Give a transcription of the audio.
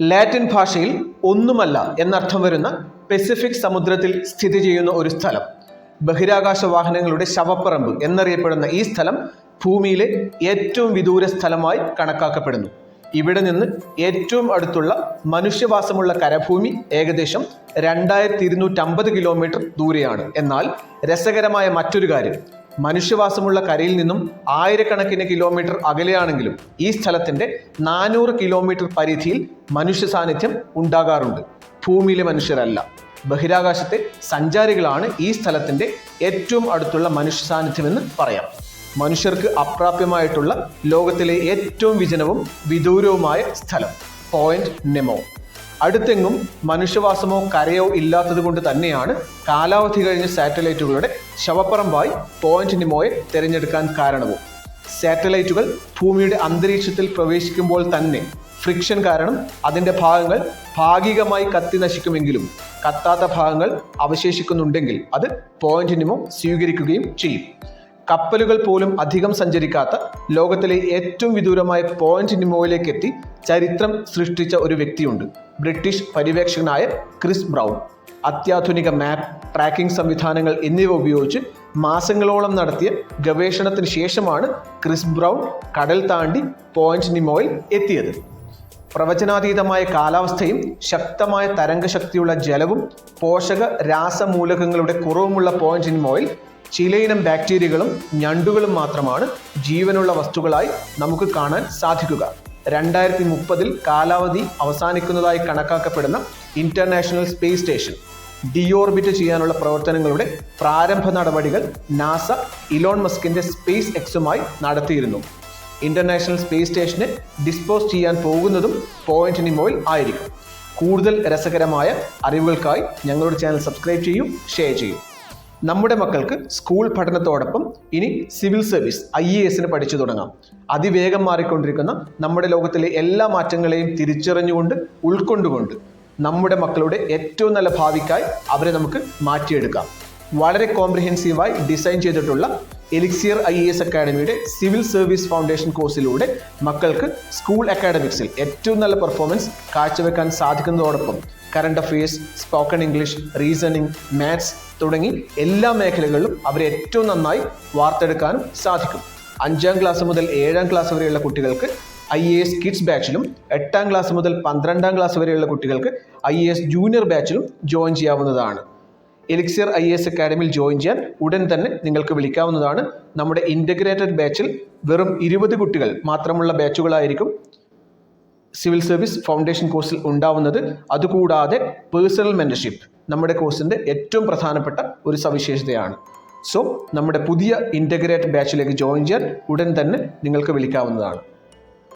Latin ഭാഷയിൽ ഒന്നുമല്ല എന്നർത്ഥം വരുന്ന പെസിഫിക് സമുദ്രത്തിൽ സ്ഥിതി ചെയ്യുന്ന ഒരു സ്ഥലം. ബഹിരാകാശ വാഹനങ്ങളുടെ ശവപ്പറമ്പ് എന്നറിയപ്പെടുന്ന ഈ സ്ഥലം ഭൂമിയിലെ ഏറ്റവും വിദൂര സ്ഥലമായി കണക്കാക്കപ്പെടുന്നു. ഇവിടെ നിന്ന് ഏറ്റവും അടുത്തുള്ള മനുഷ്യവാസമുള്ള കരഭൂമി ഏകദേശം രണ്ടായിരത്തി ഇരുന്നൂറ്റമ്പത് കിലോമീറ്റർ ദൂരെയാണ്. എന്നാൽ രസകരമായ മറ്റൊരു കാര്യം മനുഷ്യവാസമുള്ള കരയിൽ നിന്നും ആയിരക്കണക്കിന് കിലോമീറ്റർ അകലെയാണെങ്കിലും ഈ സ്ഥലത്തിന്റെ നാനൂറ് കിലോമീറ്റർ പരിധിയിൽ മനുഷ്യ സാന്നിധ്യം ഉണ്ടാകാറുണ്ട്. ഭൂമിയിലെ മനുഷ്യരല്ല. ബഹിരാകാശത്തെ സഞ്ചാരികളാണ് ഈ സ്ഥലത്തിന്റെ ഏറ്റവും അടുത്തുള്ള മനുഷ്യ സാന്നിധ്യമെന്ന് പറയാം. മനുഷ്യർക്ക് അപ്രാപ്യമായിട്ടുള്ള ലോകത്തിലെ ഏറ്റവും വിജനവും വിദൂരവുമായ സ്ഥലം പോയിന്റ് നെമോ. അടുത്തെങ്ങും മനുഷ്യവാസമോ കരയോ ഇല്ലാത്തത് കൊണ്ട് തന്നെയാണ് കാലാവധി കഴിഞ്ഞ സാറ്റലൈറ്റുകളുടെ ശവപ്പറമ്പായി പോയിന്റ് നിമോയെ തിരഞ്ഞെടുക്കാൻ കാരണവും. സാറ്റലൈറ്റുകൾ ഭൂമിയുടെ അന്തരീക്ഷത്തിൽ പ്രവേശിക്കുമ്പോൾ തന്നെ ഫ്രിക്ഷൻ കാരണം അതിന്റെ ഭാഗങ്ങൾ ഭാഗികമായി കത്തി നശിക്കുമെങ്കിലും കത്താത്ത ഭാഗങ്ങൾ അവശേഷിക്കുന്നുണ്ടെങ്കിൽ അത് പോയിന്റ് നിമോ സ്വീകരിക്കുകയും ചെയ്യും. കപ്പലുകൾ പോലും അധികം സഞ്ചരിക്കാത്ത ലോകത്തിലെ ഏറ്റവും വിദൂരമായ പോയിന്റ് നിമോയിലേക്ക് എത്തി ചരിത്രം സൃഷ്ടിച്ച ഒരു വ്യക്തിയുണ്ട്. ബ്രിട്ടീഷ് പര്യവേക്ഷകനായ ക്രിസ് ബ്രൗൺ. അത്യാധുനിക മാപ്പ് ട്രാക്കിംഗ് സംവിധാനങ്ങൾ എന്നിവ ഉപയോഗിച്ച് മാസങ്ങളോളം നടത്തിയ ഗവേഷണത്തിന് ശേഷമാണ് ക്രിസ് ബ്രൗൺ കടൽ താണ്ടി പോയിന്റ് നിമോയിൽ എത്തിയത്. പ്രവചനാതീതമായ കാലാവസ്ഥയും ശക്തമായ തരംഗശക്തിയുള്ള ജലവും പോഷക രാസമൂലകങ്ങളുടെ കുറവുമുള്ള പോയിന്റ് നിമോയിൽ ചിലയിനം ബാക്ടീരിയകളും ഞണ്ടുകളും മാത്രമാണ് ജീവനുള്ള വസ്തുക്കളായി നമുക്ക് കാണാൻ സാധിക്കുക. രണ്ടായിരത്തി മുപ്പതിൽ കാലാവധി അവസാനിക്കുന്നതായി കണക്കാക്കപ്പെടുന്ന ഇന്റർനാഷണൽ സ്പേസ് സ്റ്റേഷൻ ഡിയോർബിറ്റ് ചെയ്യാനുള്ള പ്രവർത്തനങ്ങളുടെ പ്രാരംഭ നടപടികൾ നാസ ഇലോൺ മസ്കിന്റെ സ്പേസ് എക്സുമായി നടത്തിയിരുന്നു. ഇന്റർനാഷണൽ സ്പേസ് സ്റ്റേഷനെ ഡിസ്പോസ് ചെയ്യാൻ പോകുന്നതും പോയിന്റ് നിമോയിൽ ആയിരിക്കും. കൂടുതൽ രസകരമായ അറിവുകൾക്കായി ഞങ്ങളുടെ ചാനൽ സബ്സ്ക്രൈബ് ചെയ്യൂ ഷെയർ ചെയ്യൂ. നമ്മുടെ മക്കൾക്ക് സ്കൂൾ പഠനത്തോടൊപ്പം ഇനി സിവിൽ സർവീസ് ഐ എ എസിന് പഠിച്ചു തുടങ്ങാം. അതിവേഗം മാറിക്കൊണ്ടിരിക്കുന്ന നമ്മുടെ ലോകത്തിലെ എല്ലാ മാറ്റങ്ങളെയും തിരിച്ചറിഞ്ഞുകൊണ്ട് ഉൾക്കൊണ്ടുകൊണ്ട് നമ്മുടെ മക്കളുടെ ഏറ്റവും നല്ല ഭാവിക്കായി അവരെ നമുക്ക് മാറ്റിയെടുക്കാം. വളരെ കോംപ്രിഹെൻസീവായി ഡിസൈൻ ചെയ്തിട്ടുള്ള എലിക്സിയർ ഐ എസ് അക്കാഡമിയുടെ സിവിൽ സർവീസ് ഫൗണ്ടേഷൻ കോഴ്സിലൂടെ മക്കൾക്ക് സ്കൂൾ അക്കാഡമിക്സിൽ ഏറ്റവും നല്ല പെർഫോമൻസ് കാഴ്ചവെക്കാൻ സാധിക്കുന്നതോടൊപ്പം current affairs spoken English reasoning maths തുടങ്ങി എല്ലാ മേഖലകളിലും അവരെ ഏറ്റവും നന്നായി വാർത്തെടുക്കാനും സാധിക്കും. അഞ്ചാം ക്ലാസ് മുതൽ ഏഴാം ക്ലാസ് വരെയുള്ള കുട്ടികൾക്ക് ഐ എ എസ് കിഡ്സ് ബാച്ചിലും എട്ടാം ക്ലാസ് മുതൽ പന്ത്രണ്ടാം ക്ലാസ് വരെയുള്ള കുട്ടികൾക്ക് ഐ എ എസ് ജൂനിയർ ബാച്ചിലും ജോയിൻ ചെയ്യാവുന്നതാണ്. എലിക്സിയർ ഐ എസ് അക്കാഡമിയിൽ ജോയിൻ ചെയ്യാൻ ഉടൻ തന്നെ നിങ്ങൾക്ക് വിളിക്കാവുന്നതാണ്. നമ്മുടെ ഇന്റഗ്രേറ്റഡ് ബാച്ചിൽ വെറും ഇരുപത് കുട്ടികൾ മാത്രമുള്ള ബാച്ചുകളായിരിക്കും സിവിൽ സർവീസ് ഫൗണ്ടേഷൻ കോഴ്സിൽ ഉണ്ടാവുന്നത്. അതുകൂടാതെ പേഴ്സണൽ മെന്റർഷിപ്പ് നമ്മുടെ കോഴ്സിന്റെ ഏറ്റവും പ്രധാനപ്പെട്ട ഒരു സവിശേഷതയാണ്. സോ നമ്മുടെ പുതിയ ഇന്റഗ്രേറ്റഡ് ബാച്ചിലേക്ക് ജോയിൻ ചെയ്യാൻ ഉടൻ തന്നെ നിങ്ങൾക്ക് വിളിക്കാവുന്നതാണ്.